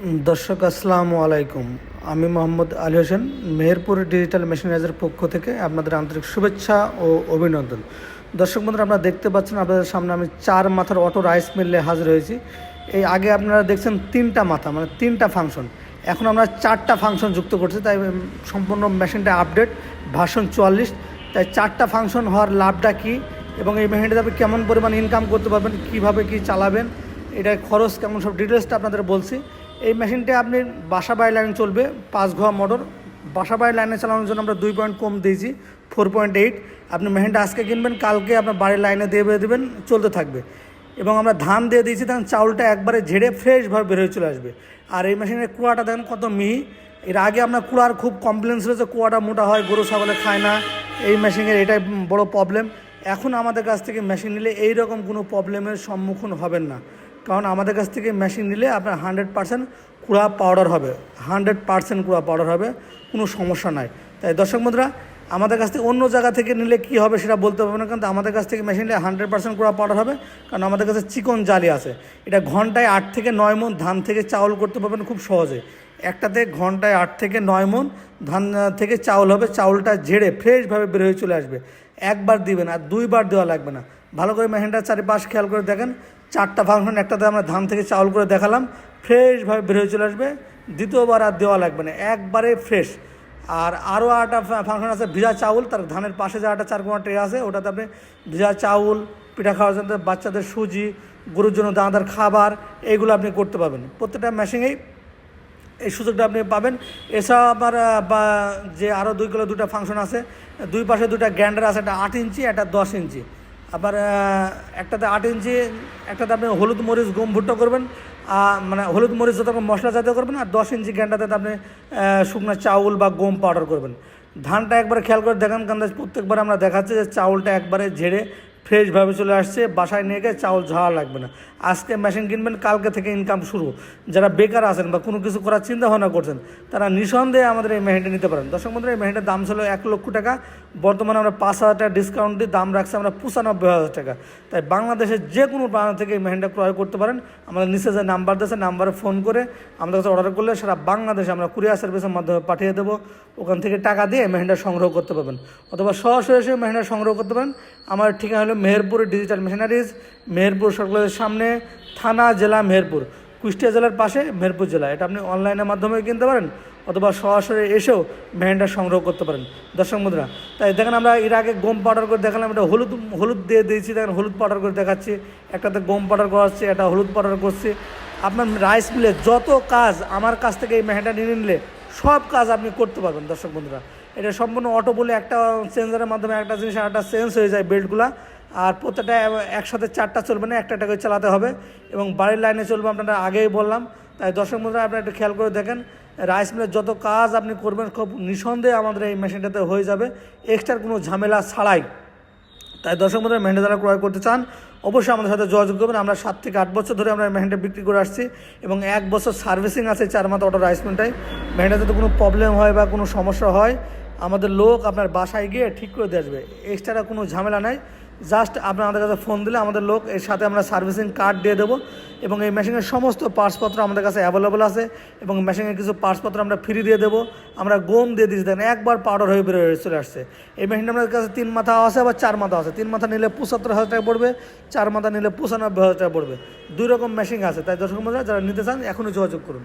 দর্শক, আসসালামু আলাইকুম। আমি মোহাম্মদ আলী হোসেন, মেহেরপুর ডিজিটাল মেশিনাইজের পক্ষ থেকে আপনাদের আন্তরিক শুভেচ্ছা ও অভিনন্দন। দর্শক বন্ধুরা, আপনারা দেখতে পাচ্ছেন আপনাদের সামনে আমি চার মাথার অটো রাইস মিলে হাজির হয়েছি। এই আগে আপনারা দেখছেন তিনটা মাথা মানে তিনটা ফাংশন। এখন আমরা চারটা ফাংশন যুক্ত করছি, তাই সম্পূর্ণ মেশিনটা আপডেট, ভার্সন চুয়াল্লিশ। তাই চারটা ফাংশন হওয়ার লাভটা কী এবং এই মেশিনটাতে আপনি কেমন পরিমাণ ইনকাম করতে পারবেন, কীভাবে কী চালাবেন, এটার খরচ কেমন, সব ডিটেলসটা আপনাদের বলছি। এই মেশিনটা আপনি বাসা বাড়ি লাইনে চলবে, পাঁচ ঘোয়া মোটর। বাসা বাড়ি লাইনে চালানোর জন্য আমরা দুই পয়েন্ট কম দিয়েছি ফোর পয়েন্ট এইট আপনি মেশিনটা আজকে কিনবেন, কালকে আপনার বাড়ির লাইনে দিয়ে দেবেন, চলতে থাকবে। এবং আমরা ধান দিয়ে দিয়েছি তখন চাউলটা একবারে ঝেড়ে ফ্রেশভাবে বের হয়ে চলে আসবে। আর এই মেশিনের কুয়াটা দেখেন কত মিহি। এর আগে আপনার কুড়ার খুব কমপ্লেন ছিল যে কুয়াটা মোটা হয়, গরু, ছাগলে খায় না। এই মেশিনের এটাই বড় প্রবলেম এখন আমাদের কাছ থেকে মেশিন নিলে এই রকম কোনো প্রবলেমের সম্মুখীন হবেন না। কারণ আমাদের কাছ থেকে মেশিন নিলে আপনার হান্ড্রেড পার্সেন্ট কুড়া পাউডার হবে। হান্ড্রেড পার্সেন্ট কুড়া পাউডার হবে, কোনো সমস্যা নাই। তাই দর্শক বন্ধুরা, আমাদের কাছ থেকে অন্য জায়গা থেকে নিলে কি হবে সেটা বলতে পারব না, কিন্তু আমাদের কাছ থেকে মেশিন নিলে হান্ড্রেড পার্সেন্ট কুড়া পাউডার হবে, কারণ আমাদের কাছে চিকন জালি আছে। এটা ঘন্টায় আট থেকে নয় মন ধান থেকে চাউল করতে পারবেন খুব সহজে। একটাতে ঘন্টায় আট থেকে নয় মন ধান থেকে চাউল হবে, চাউলটা ঝেড়ে ফ্রেশভাবে বের হয়ে চলে আসবে। একবার দিবেন আর দুইবার দেওয়া লাগবে না। ভালো করে মেশিনটার চারিপাশ খেয়াল করে দেখেন চারটা ফাংশন একটাতে আমরা ধান থেকে চাউল করে দেখালাম, ফ্রেশভাবে বের হয়ে চলে আসবে। দ্বিতীয়বার আর দেওয়া লাগবে না, একবারে ফ্রেশ। আর আরও একটা ফাংশন আছে, ভিজা চাউল, তার ধানের পাশে যে একটা চার কোনা ট্রে আছে, ওটাতে আপনি ভিজা চাউল, পিঠা খাওয়ার জন্য বাচ্চাদের সুজি, গরুর জন্য দানাদার খাবার এইগুলো আপনি করতে পারবেন। প্রত্যেকটা মেশিনেই এই সুযোগটা আপনি পাবেন। এছাড়া আমার বা যে আরও দুই কিলো দুটো ফাংশন আছে, দুই পাশে দুটো গ্যান্ডার আছে, একটা আট ইঞ্চি, একটা দশ ইঞ্চি। আবার একটাতে আট ইঞ্চি, একটাতে আপনি হলুদ মরিচ গম ভুট্টা করবেন মানে হলুদ মরিচ যত মশলা জাতীয় করবেন, আর দশ ইঞ্চি গ্যান্ডাতে আপনি শুকনো চাউল বা গম পাউডার করবেন। ধানটা একবারে খেয়াল করে দেখেন, কারণ প্রত্যেকবার আমরা দেখাচ্ছি যে চাউলটা একবারে ঝেড়ে ফ্রেশভাবে চলে আসছে, বাসায় নিয়ে গিয়ে চাউল ঝাড়া লাগবে না। আজকে মেশিন কিনবেন, কালকে থেকে ইনকাম শুরু। যারা বেকার আছেন বা কোনো কিছু করার চিন্তা ভাবনা করছেন, তারা নিঃসন্দেহে আমাদের এই মেশিনটা নিতে পারেন। দর্শক বন্ধুরা, এই মেশিনটার দাম ছিল এক লক্ষ টাকা। বর্তমানে আমরা পাঁচ হাজার টাকা ডিসকাউন্ট দিয়ে দাম রাখছি, আমরা পঁচানব্বই হাজার টাকা। তাই বাংলাদেশের যে কোনো প্রান্ত থেকে এই মেশিনটা ক্রয় করতে পারেন। আমাদের নিচে যে নাম্বার দিয়েছে নাম্বারে ফোন করে আমাদের কাছে অর্ডার করলে সারা বাংলাদেশে আমরা কুরিয়ার সার্ভিসের মাধ্যমে পাঠিয়ে দেবো। ওখান থেকে টাকা দিয়ে মেশিনটা সংগ্রহ করতে পারবেন। অথবা সরাসরি মেশিনটা সংগ্রহ করতে পারেন। আমার ঠিকানা হলো মেহেরপুর ডিজিটাল মেশিনারিজ মেহেরপুর সরকারের সামনে, থানা, জেলা, মেহেরপুর। কুষ্টিয়া জেলার পাশে মেহেরপুর জেলা। এটা আপনি অনলাইনের মাধ্যমে কিনতে পারেন, অথবা সরাসরি এসেও মেহেনটা সংগ্রহ করতে পারেন। দর্শক বন্ধুরা, তাই দেখেন আমরা এর আগে গম পাউডার করে দেখালাম, এটা হলুদ হলুদ দিয়ে দিয়েছি, দেখেন হলুদ পাউডার করে দেখাচ্ছি। একটাতে গম পাউডার করাচ্ছি একটা হলুদ পাউডার করছি। আপনার রাইস মিলে যত কাজ আমার কাছ থেকে এই মেহেনটা নিয়ে নিলে, সব কাজ আপনি করতে পারবেন, দর্শক বন্ধুরা। এটা সম্পূর্ণ অটো বলে একটা চেঞ্জারের মাধ্যমে একটা জিনিস একটা চেঞ্জ হয়ে যায় বেল্টগুলা আর প্রত্যেকটা একসাথে চারটা চলবে না, একটা একটা করে চালাতে হবে। এবং বাড়ির লাইনে চলবে, আপনারা আগেই বললাম। তাই দর্শক বন্ধুরা, আপনারা একটু খেয়াল করে দেখেন, রাইস মিলের যত কাজ আপনি করবেন, খুব নিঃসন্দেহে আমাদের এই মেশিনটাতে হয়ে যাবে। এক্সট্রা কোনো ঝামেলা ছাড়াই। তাই দর্শক বন্ধুরা মেহেন্ডা যারা ক্রয় করতে চান, অবশ্যই আমাদের সাথে যোগাযোগ করবেন। আমরা সাত থেকে আট বছর ধরে আমরা মেহেন্ডা বিক্রি করে আসছি এবং এক বছর সার্ভিসিং আছে চার মাথা অটো রাইস মিলটাই মেহেন্ডা যদি কোনো প্রবলেম হয় বা কোনো সমস্যা হয়, আমাদের লোক আপনার বাসায় গিয়ে ঠিক করে দিয়ে আসবে। এক্সট্রা কোনো ঝামেলা নাই। জাস্ট আপনি আমাদের কাছে ফোন দিলে আমাদের লোক এর সাথে আমরা সার্ভিসিং কার্ড দিয়ে দেবো এবং এই মেশিনের সমস্ত পার্টসপত্র আমাদের কাছে অ্যাভেলেবল আছে এবং মেশিনের কিছু পার্টসপত্র আমরা ফ্রি দিয়ে দেবো। আমরা গোম দিয়ে দিচ্ছি দেখেন একবার পাউডার হয়ে বেরোয় চলে আসছে। এই মেশিনটা আমাদের কাছে তিন মাথা আছে, আবার চার মাথা আছে। তিন মাথা নিলে পঁচাত্তর হাজার টাকা পড়বে, চার মাথা নিলে পঁচানব্বই হাজার টাকা পড়বে। দুই রকম মেশিন আছে। তাই দর্শক যারা নিতে চান, এখনই যোগাযোগ করুন।